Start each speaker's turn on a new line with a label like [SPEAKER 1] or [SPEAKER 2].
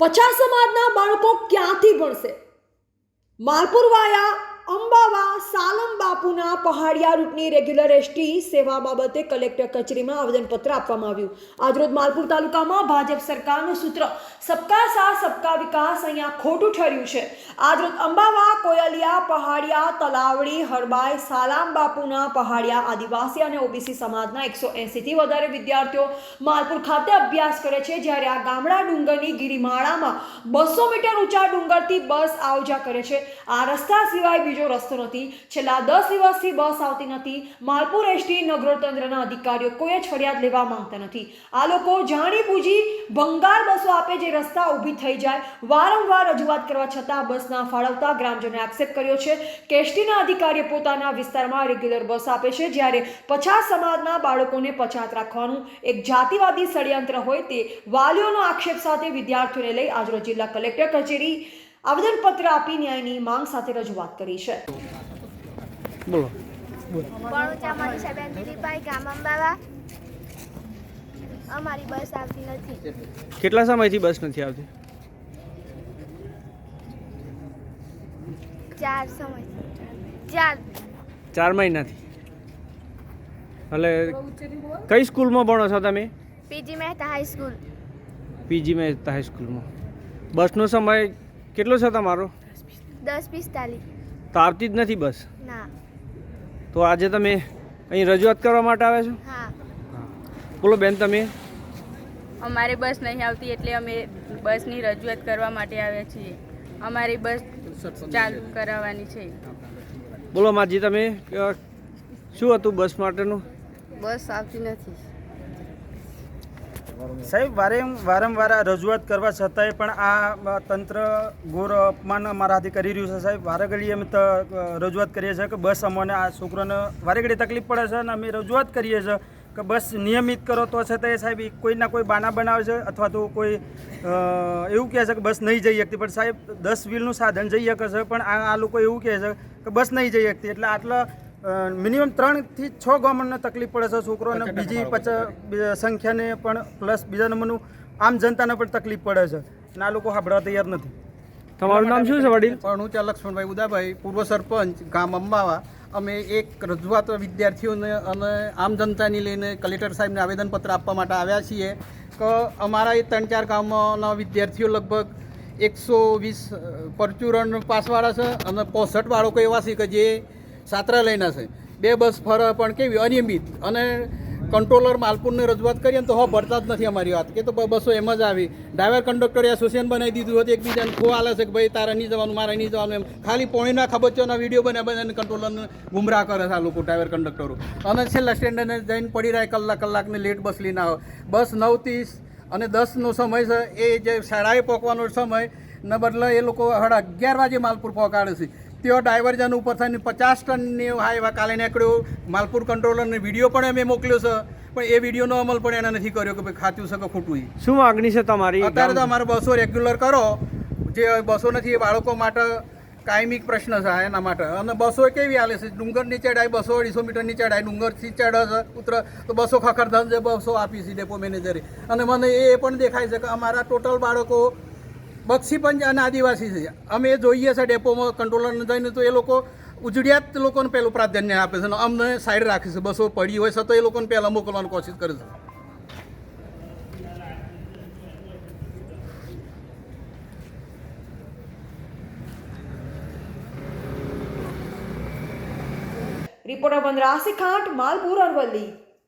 [SPEAKER 1] પચાસ સમાજના બાળકો ક્યાંથી ભણશે? માલપુર વાયા અંબાવા સાલમ બાપુના પહાડિયા રૂટની રેગ્યુલર એસટી સેવા બાબતે કલેક્ટર કચેરીમાં આવેદનપત્ર આપવામાં આવ્યું. આજરોજ માલપુર તાલુકામાં ભાજપ સરકારનું સૂત્ર, સબકા સાથ, સબકા વિકાસ અહીંયા ખોટું ઠર્યું છે. આજરોજ અંબાવા, કોયલિયા, પહાડિયા, તલાવડી, હરબાઈ, સાલામ બાપુના પહાડિયા, આદિવાસી અને ઓબીસી સમાજના એકસો એંસીથી વધારે વિદ્યાર્થીઓ માલપુર ખાતે અભ્યાસ કરે છે, જ્યારે આ ગામડા ડુંગરની ગિરિમાળામાં બસો મીટર ઊંચા ડુંગરથી બસ આવજા કરે છે. આ રસ્તા સિવાય બીજો રસ્તો નથી, છેલ્લા દસ દિવસથી બસ આવતી નથી, માલપુર એસટી નગરોતંત્રના અધિકારીઓ કોઈ જ ફરિયાદ લેવા માંગતા નથી. આ લોકો જાણી બૂજી ભંગાર બસો આપે જે રસ્તા ઊભી થઈ જાય, વારંવાર રજૂઆત કરવા છતાં બસના ફાળવતા ગ્રામજનોએ આક્ષેપ કર્યો છે કે એસટીના અધિકારીઓ પોતાના વિસ્તારમાં રેગ્યુલર બસ આપે છે, જ્યારે પછાત સમાજના બાળકોને પછાત રાખવાનું એક જાતિવાદી ષડયંત્ર હોય તે વાલીઓનો આક્ષેપ સાથે વિદ્યાર્થીઓને લઈ આજરોજ જિલ્લા કલેક્ટર કચેરી આવેદનપત્ર આપી ન્યાયની માંગ સાથે રજૂઆત કરી છે.
[SPEAKER 2] બોલો.
[SPEAKER 3] અમારી બસ આવતી નથી.
[SPEAKER 2] કેટલા સમયથી બસ નથી આવતી?
[SPEAKER 3] ચાર સમય ચાર
[SPEAKER 2] ચાર મહિનાથી. એટલે કઈ સ્કૂલમાં ભણો છો તમે?
[SPEAKER 3] P G Mehta high school
[SPEAKER 2] P G Mehta હાઈસ્કૂલમાં બસનો સમય કેટલો છે તમારો?
[SPEAKER 3] દસ પિસ્તાલીસ.
[SPEAKER 2] તો આવતી જ નથી બસ?
[SPEAKER 3] ના.
[SPEAKER 2] તો આજે તમે અહીં રજૂઆત કરવા માટે આવ્યા છો?
[SPEAKER 3] હા.
[SPEAKER 2] બોલો બેન તમે?
[SPEAKER 4] અમારે બસ નહીં આવતી એટલે અમે બસની રજૂઆત કરવા માટે આવ્યા છીએ. અમારી બસ ચાલુ કરાવવાની છે.
[SPEAKER 2] બોલો માજી તમે શું હતું બસ માટેનું?
[SPEAKER 4] બસ આવતી નથી.
[SPEAKER 5] સાહેબ, વારે વારંવાર રજૂઆત કરવા છતાંય પણ આ તંત્ર ઘોર અપમાન અમારાથી કરી રહ્યું છે સાહેબ. વારેઘડી અમે તો રજૂઆત કરીએ છીએ કે બસ અમને આ છોકરાને વારે ઘડી તકલીફ પડે છે અને અમે રજૂઆત કરીએ છીએ કે બસ નિયમિત કરો તો છતાંય સાહેબ કોઈના કોઈ બાના બનાવે છે અથવા તો કોઈ એવું કહે છે કે બસ નહીં જઈ શકતી. પણ સાહેબ, દસ વ્હીલનું સાધન જઈ શકે છે, પણ આ લોકો એવું કહે છે કે બસ નહીં જઈ શકતી. એટલે આટલા મિનિમમ ત્રણથી છ ગવર્મેન્ટને તકલીફ પડે છે છોકરોને બીજી પચાસ સંખ્યાને પણ પ્લસ બીજા નંબરનું આમ જનતાને પણ તકલીફ પડે છે. અને આ લોકો સાંભળવા તૈયાર નથી.
[SPEAKER 2] તમારું નામ શું છે વડીલ?
[SPEAKER 6] પણ હું ત્યાં લક્ષ્મણભાઈ ઉદાભાઈ પૂર્વ સરપંચ ગામ અંબાવા. અમે એક રજૂઆત વિદ્યાર્થીઓને અને આમ જનતાની લઈને કલેક્ટર સાહેબને આવેદનપત્ર આપવા માટે આવ્યા છીએ કે અમારા એ ત્રણ ચાર ગામના વિદ્યાર્થીઓ લગભગ એકસો વીસ પરચુરણ પાસવાળા છે અને પોસઠ બાળકો એવા છે કે જે છાત્રાલયના છે. બે બસ ફરવા પણ કેવી અનિયમિત. અને કંટ્રોલર માલપુરને રજૂઆત કરીએ ને તો હો ભરતા જ નથી અમારી વાત. કે તો બસો એમ જ આવી. ડ્રાઈવર કંડક્ટરે એસોસિએશન બનાવી દીધું હતું, એકબીજાને ખો આલે છે કે ભાઈ, તારે નહીં જવાનું, મારે નહીં જવાનું એમ. ખાલી પોણીના ખબચોના વીડિયો બને બનાવીને કંટ્રોલરને ગુમરાહ કરે છે આ લોકો, ડ્રાઈવર કંડક્ટરો. અને છેલ્લા સ્ટેન્ડને જઈને પડી રહ્યા કલાક કલાકને લેટ બસ લઈને આવે. બસ નવ ત્રીસ અને દસનો સમય છે. એ જે શાળાએ પહોંચવાનો સમય ને બદલે એ લોકો સાડા અગિયાર વાગે માલપુર પહોંચાડે છે. ત્યાં ડાયવર્જન ઉપર થઈને પચાસ ટનની હા એવા કાલે નીકળ્યો. માલપુર કંટ્રોલરને વીડિયો પણ અમે મોકલ્યો છે. પણ એ વિડીયોનો અમલ પણ એને નથી કર્યો કે ભાઈ ખાતું છે કે ખોટું
[SPEAKER 2] શું માગણી છે તમારી?
[SPEAKER 6] અત્યારે તો અમારે બસો રેગ્યુલર કરો. જે બસો નથી એ બાળકો માટે કાયમિક પ્રશ્ન છે એના માટે. અને બસો કેવી હાલે છે? ડુંગરની ડાય બસો અઢીસો મીટરની ચડાઈ ડુંગરથી ચડે છે ઉતર. તો બસો ખખડધન છે બસો આપી છે ડેપો મેનેજરે. અને મને એ પણ દેખાય છે કે અમારા ટોટલ બાળકો બક્ષી પંચ અને આદિવાસી છે. અમે જોઈએ છે ડેપોમાં કંટ્રોલરને જઈને તો એ લોકો ઉજળિયાત લોકોને પહેલું પ્રાધાન્ય આપે છે અને અમને સાઈડ રાખે છે. બસો પડી હોય તો એ લોકોને પહેલાં મોકલવાની કોશિશ કરે છે.
[SPEAKER 1] રિપોર્ટર વનરાસી માલપુર અરવલ્લી.